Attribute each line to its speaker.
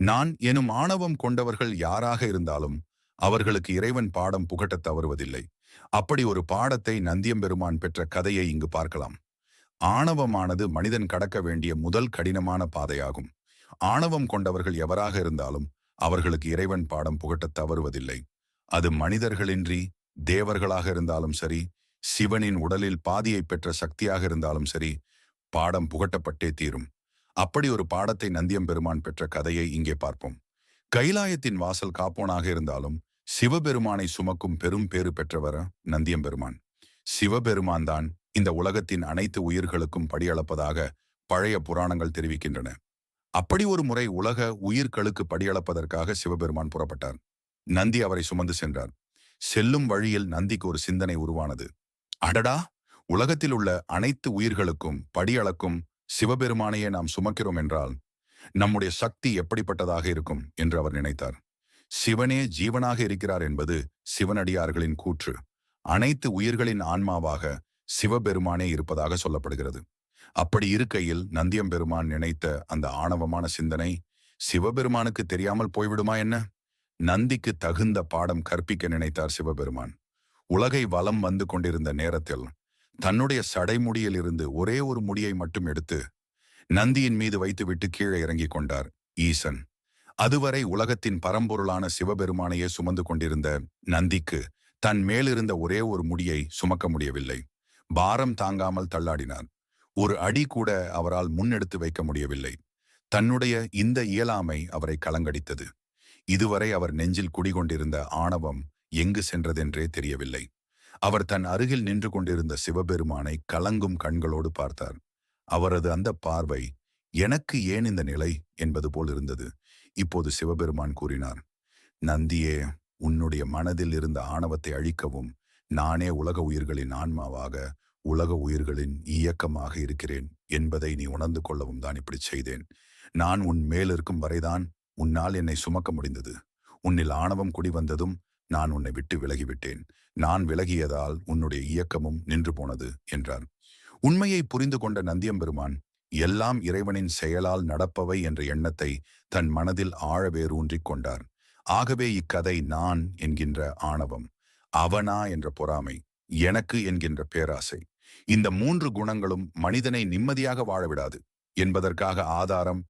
Speaker 1: நான் எனும் ஆணவம் கொண்டவர்கள் யாராக இருந்தாலும் அவர்களுக்கு இறைவன் பாடம் புகட்டத் தவறுவதில்லை. அப்படி ஒரு பாடத்தை நந்தியம்பெருமான் பெற்ற கதையை இங்கு பார்க்கலாம். ஆணவமானது மனிதன் கடக்க வேண்டிய முதல் கடினமான பாதையாகும். ஆணவம் கொண்டவர்கள் எவராக இருந்தாலும் அவர்களுக்கு இறைவன் பாடம் புகட்டத் தவறுவதில்லை. அது மனிதர்களின்றி தேவர்களாக இருந்தாலும் சரி சிவனின் உடலில் பாதியை பெற்ற சக்தியாக இருந்தாலும் சரி பாடம் புகட்டப்பட்டே தீரும். அப்படி ஒரு பாடத்தை நந்தியம் பெருமான் பெற்ற கதையை இங்கே பார்ப்போம். கைலாயத்தின் வாசல் காப்போனாக இருந்தாலும் சிவபெருமானை சுமக்கும் பெரும் பேறு பெற்றவர நந்தியம் பெருமான். சிவபெருமான் தான் இந்த உலகத்தின் அனைத்து உயிர்களுக்கும் படியளப்பதாக பழைய புராணங்கள் தெரிவிக்கின்றன. அப்படி ஒரு முறை உலக உயிர்களுக்கு படியளப்பதற்காக சிவபெருமான் புறப்பட்டார். நந்தி அவரை சுமந்து சென்றார். செல்லும் வழியில் நந்திக்கு ஒரு சிந்தனை உருவானது. அடடா! உலகத்தில் உள்ள அனைத்து உயிர்களுக்கும் படியளக்கும் சிவபெருமானையே நாம் சுமக்கிறோம் என்றால் நம்முடைய சக்தி எப்படிப்பட்டதாக இருக்கும் என்று அவர் நினைத்தார். சிவனே ஜீவனாக இருக்கிறார் என்பது சிவனடியார்களின் கூற்று. அனைத்து உயிர்களின் ஆன்மாவாக சிவபெருமானே இருப்பதாக சொல்லப்படுகிறது. அப்படி இருக்கையில் நந்தியம்பெருமான் நினைத்த அந்த ஆணவமான சிந்தனை சிவபெருமானுக்கு தெரியாமல் போய்விடுமா என்ன? நந்திக்கு தகுந்த பாடம் கற்பிக்க நினைத்தார் சிவபெருமான். உலகை வலம் வந்து கொண்டிருந்த நேரத்தில் தன்னுடைய சடைமுடியிலிருந்து ஒரே ஒரு முடியை மட்டும் எடுத்து நந்தியின் மீது வைத்துவிட்டு கீழே இறங்கிக் கொண்டார் ஈசன். அதுவரை உலகத்தின் பரம்பொருளான சிவபெருமானையே சுமந்து கொண்டிருந்த நந்திக்கு தன் மேலிருந்த ஒரே ஒரு முடியை சுமக்க முடியவில்லை. பாரம் தாங்காமல் தள்ளாடினார் ஒரு அடி கூட அவரால் முன்னெடுத்து வைக்க முடியவில்லை. தன்னுடைய இந்த இயலாமை அவரை கலங்கடித்தது. இதுவரை அவர் நெஞ்சில் குடிகொண்டிருந்த ஆணவம் எங்கு சென்றதென்றே தெரியவில்லை. அவர் தன் அருகில் நின்று கொண்டிருந்த சிவபெருமானை கலங்கும் கண்களோடு பார்த்தார். அவரது அந்த பார்வை எனக்கு ஏன் இந்த நிலை? என்பது போல் இருந்தது. இப்போது சிவபெருமான் கூறினார் நந்தியே உன்னுடைய மனதில் இருந்த ஆணவத்தை அழிக்கவும் நானே உலக உயிர்களின் ஆன்மாவாக உலக உயிர்களின் இயக்கமாக இருக்கிறேன் என்பதை நீ உணர்ந்து கொள்ளவும் தான் இப்படி செய்தேன். நான் உன் மேலிருக்கும் வரைதான் உன்னால் என்னை சுமக்க முடிந்தது. உன்னில் ஆணவம் குடி வந்ததும் நான் உன்னை விட்டு விலகிவிட்டேன். நான் விலகியதால் உன்னுடைய இயக்கமும் நின்று போனது என்றார் உண்மையை புரிந்து கொண்ட நந்தியம்பெருமான் எல்லாம் இறைவனின் செயலால் நடப்பவை என்ற எண்ணத்தை தன் மனதில் ஆழ வேரூன்றிக் கொண்டார். ஆகவே இக்கதை நான் என்கின்ற ஆணவம் அவனா என்ற பொறாமை எனக்கு என்கின்ற பேராசை. இந்த மூன்று குணங்களும் மனிதனை நிம்மதியாக வாழவிடாது என்பதற்காக ஆதாரம்